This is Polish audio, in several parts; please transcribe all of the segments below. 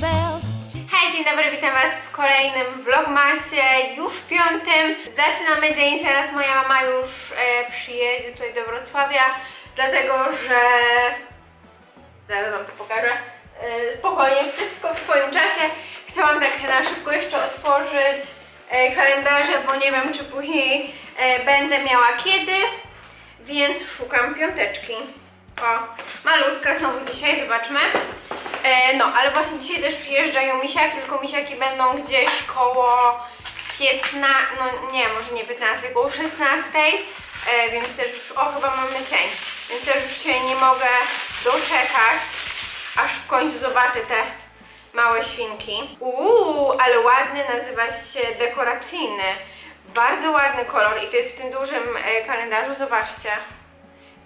Hej, dzień dobry, witam Was w kolejnym vlogmasie, już piątym. Zaczynamy dzień, zaraz moja mama już e, przyjedzie tutaj do Wrocławia, dlatego że... Zaraz Wam to pokażę. E, spokojnie, wszystko w swoim czasie. Chciałam tak na szybko jeszcze otworzyć e, kalendarze, bo nie wiem, czy później e, będę miała kiedy, więc szukam piąteczki. O, malutka znowu dzisiaj, zobaczmy. E, no, ale właśnie dzisiaj też przyjeżdżają misiaki, tylko misiaki będą gdzieś koło 15, no nie, może nie 15, koło 16, e, więc też już, o chyba mamy cień, więc też już się nie mogę doczekać, aż w końcu zobaczę te małe świnki. Uuu, ale ładny, nazywa się dekoracyjny. Bardzo ładny kolor i to jest w tym dużym e, kalendarzu, zobaczcie.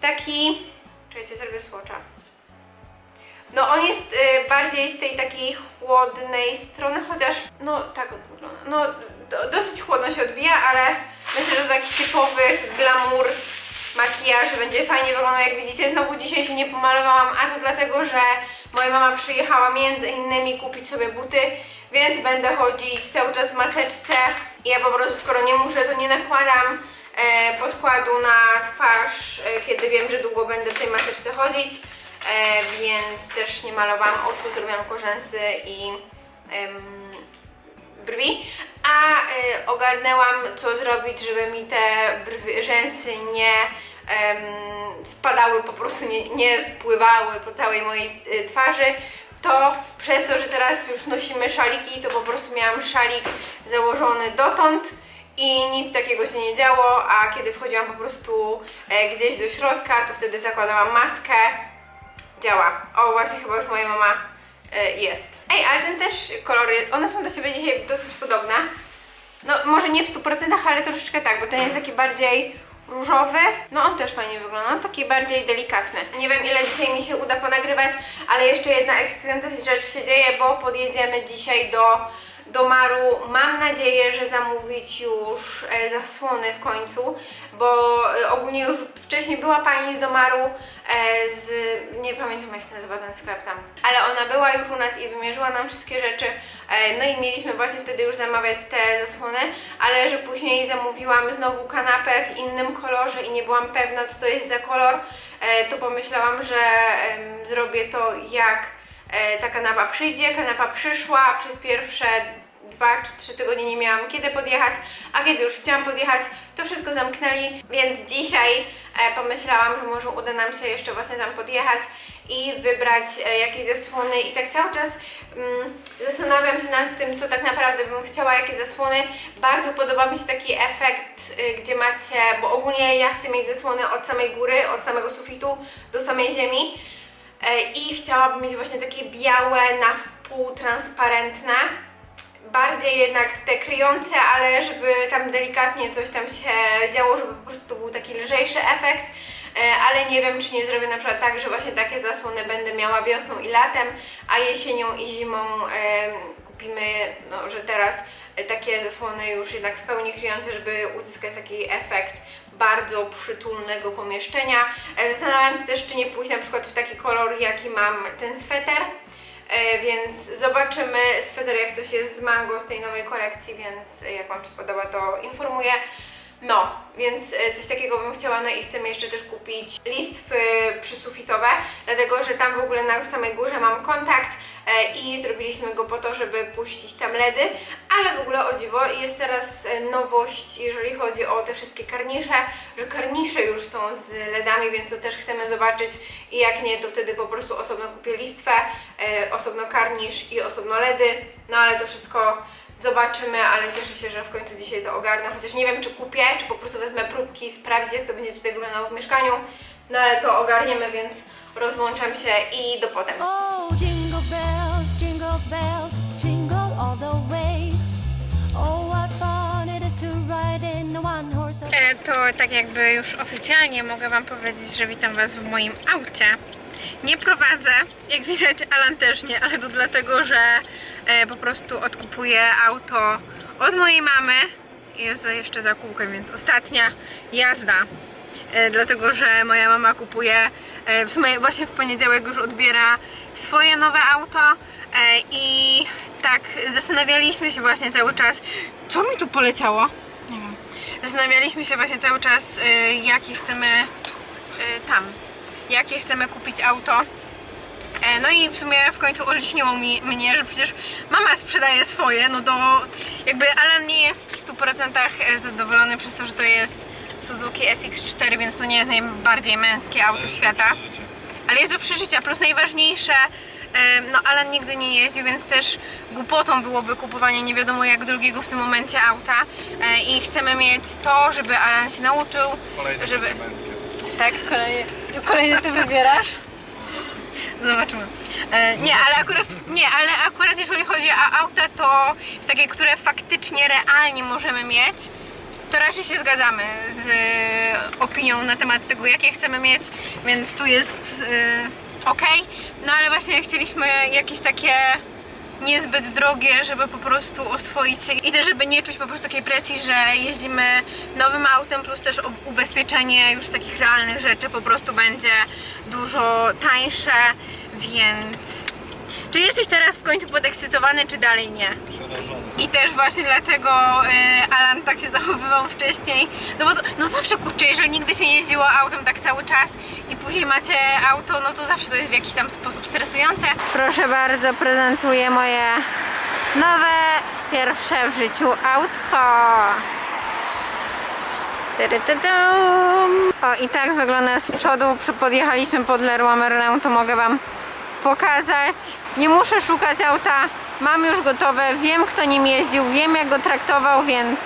Taki, czekajcie, zrobię słocza. No on jest y, bardziej z tej takiej chłodnej strony, chociaż no tak on wygląda. No do, dosyć chłodno się odbija, ale myślę, że do takich typowych glamour makijaży będzie fajnie wyglądał. Jak widzicie, znowu dzisiaj się nie pomalowałam, a to dlatego, że moja mama przyjechała między innymi kupić sobie buty, więc będę chodzić cały czas w maseczce. Ja po prostu, skoro nie muszę, to nie nakładam podkładu na twarz, e, kiedy wiem, że długo będę w tej maseczce chodzić. E, więc też nie malowałam oczu, zrobiłam korzęsy i brwi, a e, ogarnęłam co zrobić, żeby mi te brwi, rzęsy nie spadały, po prostu nie, nie spływały po całej mojej e, twarzy. To przez to, że teraz już nosimy szaliki, to po prostu miałam szalik założony dotąd i nic takiego się nie działo, a kiedy wchodziłam po prostu e, gdzieś do środka, to wtedy zakładałam maskę działa. O, właśnie chyba już moja mama y, jest. Ej, ale ten też kolory, one są do siebie dzisiaj dosyć podobne. No, może nie w 100%, ale troszeczkę tak, bo ten jest taki bardziej różowy. No, on też fajnie wygląda, on taki bardziej delikatny. Nie wiem, ile dzisiaj mi się uda ponagrywać, ale jeszcze jedna ekscytująca rzecz się dzieje, bo podjedziemy dzisiaj do do Maru. Mam nadzieję, że zamówić już e, zasłony w końcu, bo e, ogólnie już wcześniej była pani z Domaru e, z, nie pamiętam jak się nazywa ten sklep tam, ale ona była już u nas i wymierzyła nam wszystkie rzeczy, no i mieliśmy właśnie wtedy już zamawiać te zasłony, ale że później zamówiłam znowu kanapę w innym kolorze i nie byłam pewna co to jest za kolor, to pomyślałam, że zrobię to jak ta kanapa przyjdzie. Kanapa przyszła, przez pierwsze dwa czy trzy tygodnie nie miałam kiedy podjechać, a kiedy już chciałam podjechać, to wszystko zamknęli, więc dzisiaj e, pomyślałam, że może uda nam się jeszcze właśnie tam podjechać i wybrać e, jakieś zasłony i tak cały czas mm, zastanawiam się nad tym, co tak naprawdę bym chciała, jakie zasłony. Bardzo podoba mi się taki efekt, y, gdzie macie, bo ogólnie ja chcę mieć zasłony od samej góry, od samego sufitu do samej ziemi. E, I chciałabym mieć właśnie takie białe, na wpół transparentne. Bardziej jednak te kryjące, ale żeby tam delikatnie coś tam się działo, żeby po prostu był taki lżejszy efekt. E, Ale nie wiem, czy nie zrobię na przykład tak, że właśnie takie zasłony będę miała wiosną i latem, a jesienią i zimą em, kupimy, no, że teraz e, takie zasłony już jednak w pełni kryjące, żeby uzyskać taki efekt bardzo przytulnego pomieszczenia. E, Zastanawiam się też, czy nie pójść na przykład w taki kolor, jaki mam ten sweter. E, Więc zobaczymy sweter jak coś jest z mango z tej nowej kolekcji, więc jak Wam się podoba to informuję. No, więc e, coś takiego bym chciała, no i chcemy jeszcze też kupić listwy przysufitowe, dlatego że tam w ogóle na samej górze mam kontakt e, i zrobiliśmy go po to, żeby puścić tam LEDy, ale w ogóle o dziwo jest teraz e, nowość, jeżeli chodzi o te wszystkie karnisze, że karnisze już są z LEDami, więc to też chcemy zobaczyć. I jak nie, to wtedy po prostu osobno kupię listwę, osobno karnisz i osobno LEDy, no ale to wszystko Zobaczymy, ale cieszę się, że w końcu dzisiaj to ogarnę. Chociaż nie wiem, czy kupię, czy po prostu wezmę próbki, sprawdzę, jak to będzie tutaj wyglądało w mieszkaniu. No ale to ogarniemy, więc rozłączam się i do potem. Oh, jingle bells, jingle bells, jingle all the way. Oh, what fun it is to ride in a one horse open E, To tak jakby już oficjalnie mogę Wam powiedzieć, że witam Was w moim aucie. Nie prowadzę, jak widać Alan też nie, ale to dlatego, że e, po prostu odkupuję auto od mojej mamy. Jest jeszcze za kółkiem, więc ostatnia jazda e, dlatego że moja mama kupuje, e, w sumie właśnie w poniedziałek już odbiera swoje nowe auto e, i tak zastanawialiśmy się właśnie cały czas, co mi tu poleciało? Nie wiem. Zastanawialiśmy się właśnie cały czas, e, jakie chcemy e, tam, jakie chcemy kupić auto. E, No i w sumie w końcu olśniło mi, mnie, że przecież mama sprzedaje swoje, no to jakby Alan nie jest w 100% zadowolony przez to, że to jest Suzuki SX4, więc to nie jest najbardziej męskie auto świata. Ale jest do przeżycia, plus najważniejsze, e, no Alan nigdy nie jeździł, więc też głupotą byłoby kupowanie nie wiadomo jak drugiego w tym momencie auta E, i chcemy mieć to, żeby Alan się nauczył, Kolejne żeby... męskie. Tak, kolejny, kolejny ty wybierasz? Zobaczymy. E, nie, ale akurat, nie, ale akurat jeżeli chodzi o auta, to takie, które faktycznie, realnie możemy mieć, to raczej się zgadzamy z e, opinią na temat tego, jakie chcemy mieć, więc tu jest e, ok. No ale właśnie chcieliśmy jakieś takie niezbyt drogie, żeby po prostu oswoić się i też żeby nie czuć po prostu takiej presji, że jeździmy nowym autem, plus też ubezpieczenie już takich realnych rzeczy po prostu będzie dużo tańsze, więc... Czy jesteś teraz w końcu podekscytowany, czy dalej nie? Przerażony. I też właśnie dlatego y, Alan tak się zachowywał wcześniej. No bo to, no zawsze kurczę, jeżeli nigdy się nie jeździło autem tak cały czas i później macie auto, no to zawsze to jest w jakiś tam sposób stresujące. Proszę bardzo, prezentuję moje nowe, pierwsze w życiu autko. O i tak wygląda z przodu. Podjechaliśmy pod Leroy Merlin, to mogę wam pokazać. Nie muszę szukać auta, mam już gotowe, wiem kto nim jeździł, wiem jak go traktował, więc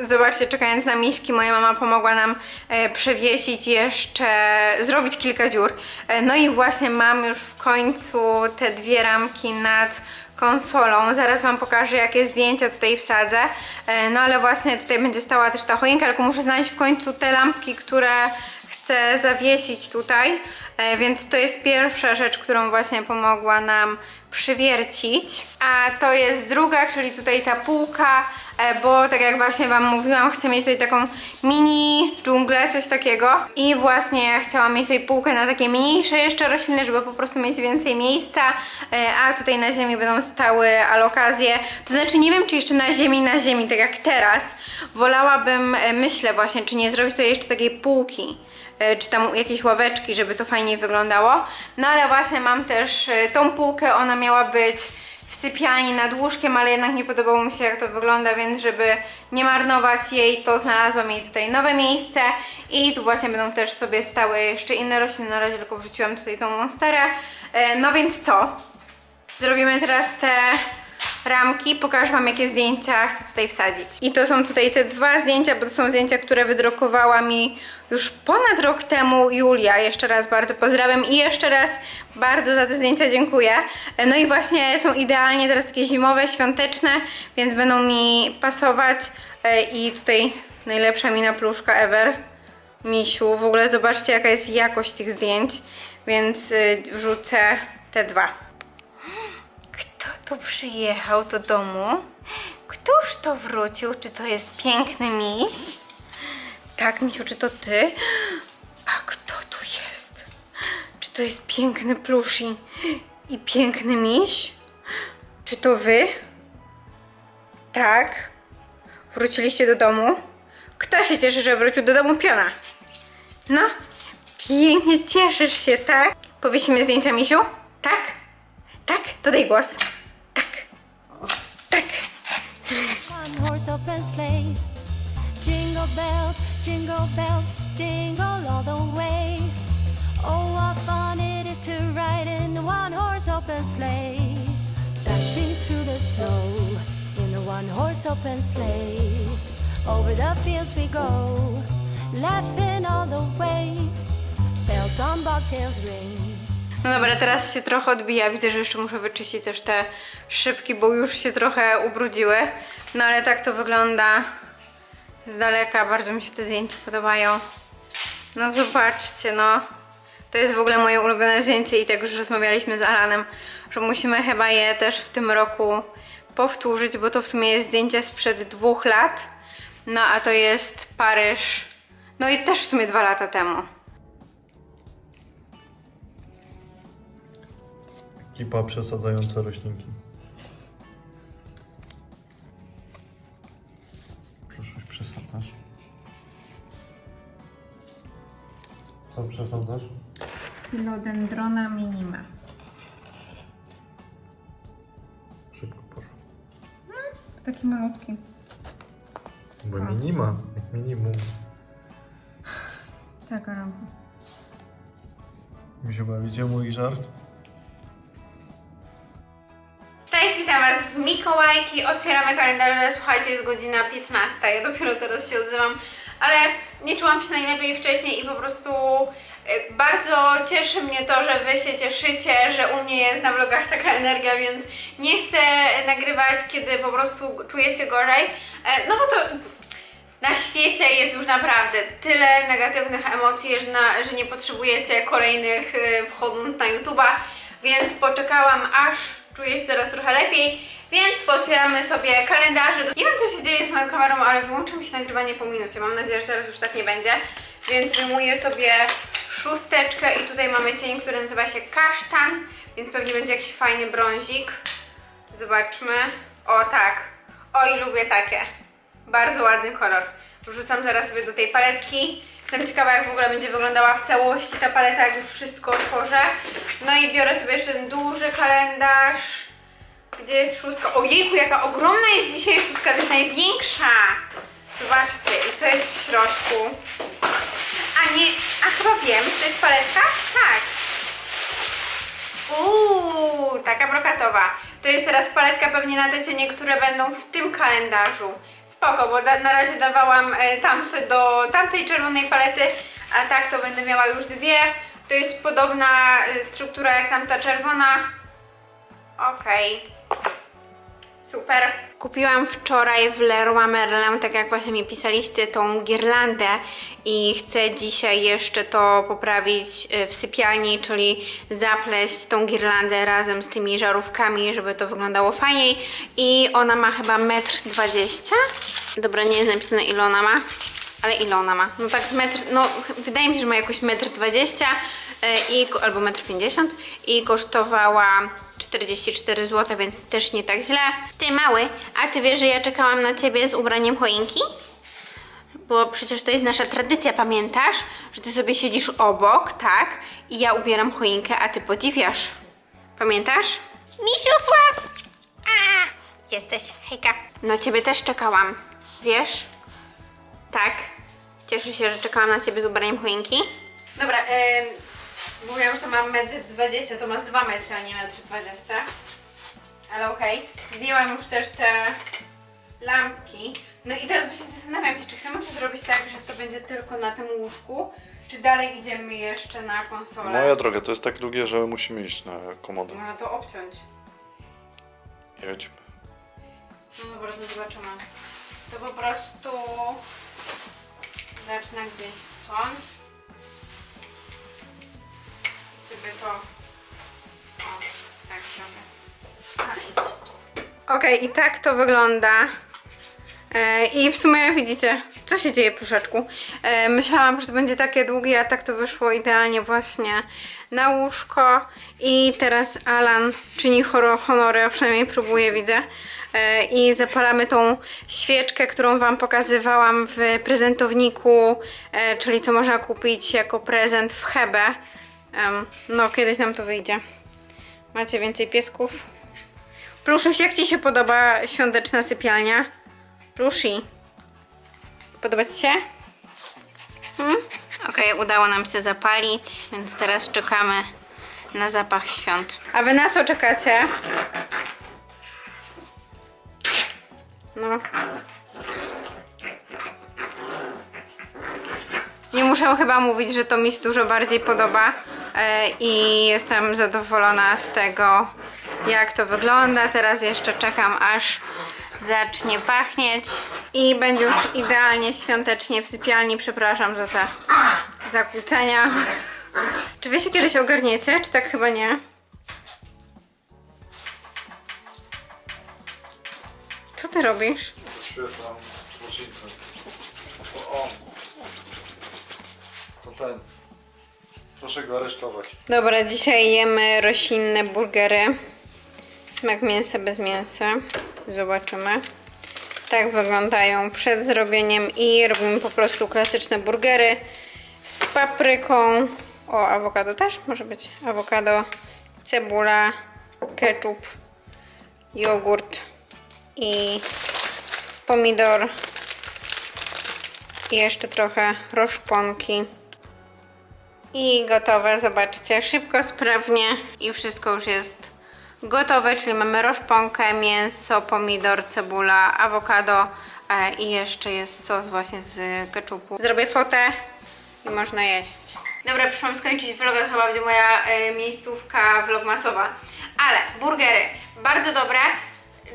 zobaczcie, czekając na miśki, moja mama pomogła nam e, przewiesić jeszcze, zrobić kilka dziur. E, no i właśnie mam już w końcu te dwie ramki nad konsolą. Zaraz Wam pokażę, jakie zdjęcia tutaj wsadzę. E, No ale właśnie tutaj będzie stała też ta choinka, tylko muszę znaleźć w końcu te lampki, które chcę zawiesić tutaj. E, Więc to jest pierwsza rzecz, którą właśnie pomogła nam przywiercić. A to jest druga, czyli tutaj ta półka, e, bo tak jak właśnie Wam mówiłam, chcę mieć tutaj taką mini dżunglę, coś takiego. I właśnie chciałam mieć tutaj półkę na takie mniejsze jeszcze rośliny, żeby po prostu mieć więcej miejsca, e, a tutaj na ziemi będą stały alokazje. To znaczy nie wiem, czy jeszcze na ziemi, na ziemi, tak jak teraz. Wolałabym, myślę właśnie, czy nie zrobić tutaj jeszcze takiej półki czy tam jakieś ławeczki, żeby to fajniej wyglądało. No ale właśnie mam też e, tą półkę, ona miała być w sypialni nad łóżkiem, ale jednak nie podobało mi się jak to wygląda, więc żeby nie marnować jej, to znalazłam jej tutaj nowe miejsce i tu właśnie będą też sobie stały jeszcze inne rośliny, na razie tylko wrzuciłam tutaj tą monsterę. E, No więc co? Zrobimy teraz te ramki, pokażę Wam jakie zdjęcia chcę tutaj wsadzić. I to są tutaj te dwa zdjęcia, bo to są zdjęcia, które wydrukowała mi już ponad rok temu Julia. Jeszcze raz bardzo pozdrawiam i jeszcze raz bardzo za te zdjęcia dziękuję. No i właśnie są idealnie teraz takie zimowe, świąteczne, więc będą mi pasować E, i tutaj najlepsza mina pluszka ever. Misiu, w ogóle zobaczcie jaka jest jakość tych zdjęć, więc y, wrzucę te dwa. Kto przyjechał do domu? Któż to wrócił? Czy to jest piękny miś? Tak, misiu, czy to ty? A kto tu jest? Czy to jest piękny plushi i piękny miś? Czy to wy? Tak. Wróciliście do domu? Kto się cieszy, że wrócił do domu piona? No, pięknie cieszysz się, tak? Powiesimy zdjęcia misiu? Tak? Tak? To daj głos. Open sleigh. Jingle bells, jingle bells, jingle all the way. Oh, what fun it is to ride in a one horse open sleigh. Dashing through the snow in a one horse open sleigh. Over the fields we go, laughing all the way. Bells on bobtails ring. No dobra, teraz się trochę odbija. Widzę, że jeszcze muszę wyczyścić też te szybki, bo już się trochę ubrudziły. No ale tak to wygląda z daleka. Bardzo mi się te zdjęcia podobają. No zobaczcie, no. To jest w ogóle moje ulubione zdjęcie i tak już rozmawialiśmy z Alanem, że musimy chyba je też w tym roku powtórzyć, bo to w sumie jest zdjęcie sprzed dwóch lat. No a to jest Paryż No i też w sumie dwa lata temu. Ekipa przesadzająca roślinki. Proszę, przesadzasz. Co przesadzasz? Philodendrona minima. Szybko poszło. Taki malutki. Bo minima, jak minimum. Taka rampa. Mi się bawicie mój żart? Mikołajki. Otwieramy kalendarze. Słuchajcie, jest godzina 15. Ja dopiero teraz się odzywam, ale nie czułam się najlepiej wcześniej i po prostu y, bardzo cieszy mnie to, że Wy się cieszycie, że u mnie jest na vlogach taka energia, więc nie chcę nagrywać, kiedy po prostu czuję się gorzej. E, No bo to na świecie jest już naprawdę tyle negatywnych emocji, że, na, że nie potrzebujecie kolejnych y, wchodząc na YouTube'a, więc poczekałam aż czuję się teraz trochę lepiej, więc potwieramy sobie kalendarze. Nie wiem co się dzieje z moją kamerą, ale wyłącza mi się nagrywanie po minucie. Mam nadzieję, że teraz już tak nie będzie, więc wyjmuję sobie szósteczkę i tutaj mamy cień, który nazywa się kasztan, więc pewnie będzie jakiś fajny brązik. Zobaczmy. O tak. O i lubię takie. Bardzo ładny kolor. Wrzucam zaraz sobie do tej paletki. Jestem ciekawa, jak w ogóle będzie wyglądała w całości ta paleta, jak już wszystko otworzę. No i biorę sobie jeszcze ten duży kalendarz. Gdzie jest szóstka? Ojejku, jaka ogromna jest dzisiaj szóstka, to jest największa. Zobaczcie, i co jest w środku? A nie, a chyba wiem, to jest paletka? Tak. Uuu, taka brokatowa. To jest teraz paletka pewnie na te cienie, które będą w tym kalendarzu. Spoko, bo na razie dawałam e, tamte do tamtej czerwonej palety, a tak to będę miała już dwie. To jest podobna e, struktura jak tamta czerwona. Okej. Super. Kupiłam wczoraj w Leroy Merlin, tak jak właśnie mi pisaliście, tą girlandę i chcę dzisiaj jeszcze to poprawić y, w sypialni, czyli zapleść tą girlandę razem z tymi żarówkami, żeby to wyglądało fajniej i ona ma chyba 1,20 m. Dobra, nie jest napisane ile ona ma, ale ile ona ma? No tak metr, no wydaje mi się, że ma jakoś 1,20 m i, albo 1,50 m i kosztowała 44 zł, więc też nie tak źle. Ty mały, a ty wiesz, że ja czekałam na ciebie z ubraniem choinki? Bo przecież to jest nasza tradycja, pamiętasz? Że ty sobie siedzisz obok, tak? I ja ubieram choinkę, a ty podziwiasz. Pamiętasz? Misiusław! A, jesteś, hejka. Na ciebie też czekałam, wiesz? Tak. Cieszę się, że czekałam na ciebie z ubraniem choinki. Dobra, yy, mówiłam, że mam 1,20 m, to ma z 2 metry, a nie 1,20 m. Ale okej. Zdjęłam już też te lampki. No i teraz właśnie zastanawiam się, czy chcemy to zrobić tak, że to będzie tylko na tym łóżku, czy dalej idziemy jeszcze na konsolę. Moja droga, to jest tak długie, że musimy iść na komodę. No to obciąć. Jedźmy. No dobra, to zobaczymy. To po prostu zacznę gdzieś stąd. Sobie to tak zrobię. Okej, i tak to wygląda. E, I w sumie widzicie, co się dzieje, pruszeczku. E, myślałam, że to będzie takie długie, a tak to wyszło idealnie właśnie na łóżko. I teraz Alan czyni honory, a przynajmniej próbuje, widzę. E, I zapalamy tą świeczkę, którą Wam pokazywałam w prezentowniku, czyli co można kupić jako prezent w Hebe. No, kiedyś nam to wyjdzie. Macie więcej piesków? Pluszuś, jak Ci się podoba świąteczna sypialnia? Plushi. Podoba Ci się? Hmm? Okej, udało nam się zapalić, więc teraz czekamy na zapach świąt. A Wy na co czekacie? No. Nie muszę chyba mówić, że to mi się dużo bardziej podoba i jestem zadowolona z tego, jak to wygląda. Teraz jeszcze czekam, aż zacznie pachnieć i będzie już idealnie świątecznie w sypialni. Przepraszam za te zakłócenia. Czy wy się kiedyś ogarniecie, czy tak chyba nie? Co ty robisz? Świetlam. O, ten. Proszę go aresztować. Dobra, dzisiaj jemy roślinne burgery. Smak mięsa bez mięsa. Zobaczymy. Tak wyglądają przed zrobieniem i robimy po prostu klasyczne burgery z papryką. O, awokado też może być. Awokado, cebula, ketchup, jogurt i pomidor. I jeszcze trochę roszponki. I gotowe, zobaczcie, szybko, sprawnie i wszystko już jest gotowe, czyli mamy roszponkę, mięso, pomidor, cebula, awokado e, i jeszcze jest sos właśnie z keczupu. Zrobię fotę i można jeść. Dobra, przyszłam skończyć vloga, to chyba będzie moja e, miejscówka vlogmasowa. Ale burgery, bardzo dobre.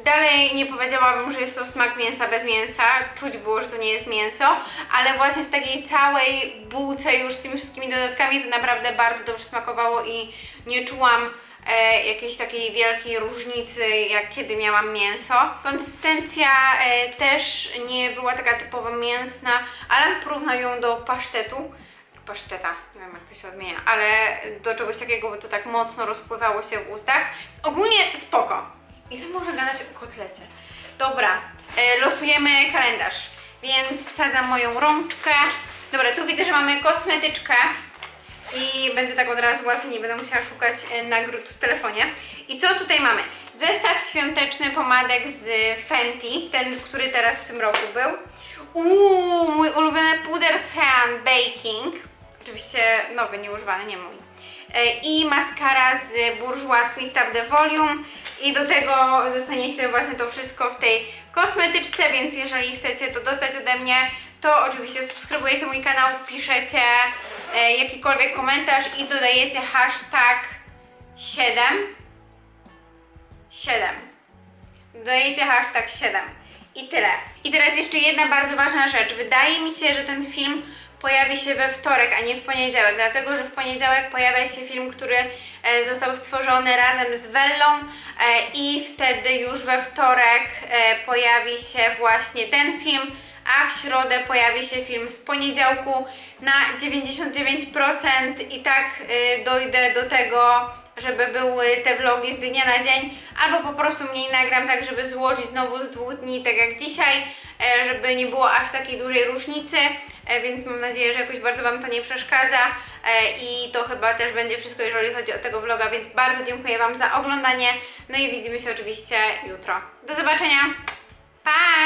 Dalej nie powiedziałabym, że jest to smak mięsa bez mięsa. Czuć było, że to nie jest mięso, ale właśnie w takiej całej bułce już z tymi wszystkimi dodatkami to naprawdę bardzo dobrze smakowało i nie czułam e, jakiejś takiej wielkiej różnicy, jak kiedy miałam mięso. Konsystencja e, też nie była taka typowo mięsna, ale porównał ją do pasztetu. Paszteta, nie wiem jak to się odmienia, ale do czegoś takiego, bo to tak mocno rozpływało się w ustach. Ogólnie spoko. Ile można gadać o kotlecie? Dobra, e, losujemy kalendarz, więc wsadzam moją rączkę. Dobra, tu widzę, że mamy kosmetyczkę i będzie tak od razu łatwiej, nie będę musiała szukać e, nagród w telefonie. I co tutaj mamy? Zestaw świąteczny pomadek z Fenty, ten, który teraz w tym roku był. Uuu, mój ulubiony puder z Baking. Oczywiście nowy, nieużywany, nie mój. E, I maskara z Bourjois Twist Up The Volume. I do tego dostaniecie właśnie to wszystko w tej kosmetyczce, więc jeżeli chcecie to dostać ode mnie, to oczywiście subskrybujecie mój kanał, piszecie e, jakikolwiek komentarz i dodajecie hashtag 7 7 Dodajecie hashtag 7 i tyle. I teraz jeszcze jedna bardzo ważna rzecz. Wydaje mi się, że ten film pojawi się we wtorek, a nie w poniedziałek, dlatego że w poniedziałek pojawia się film, który e, został stworzony razem z Wellą e, i wtedy już we wtorek e, pojawi się właśnie ten film, a w środę pojawi się film z poniedziałku na 99% i tak e, dojdę do tego, żeby były te vlogi z dnia na dzień, albo po prostu mniej nagram tak, żeby złożyć znowu z dwóch dni, tak jak dzisiaj, e, żeby nie było aż takiej dużej różnicy, e, więc mam nadzieję, że jakoś bardzo Wam to nie przeszkadza. E, i to chyba też będzie wszystko, jeżeli chodzi o tego vloga, więc bardzo dziękuję Wam za oglądanie, no i widzimy się oczywiście jutro. Do zobaczenia, pa!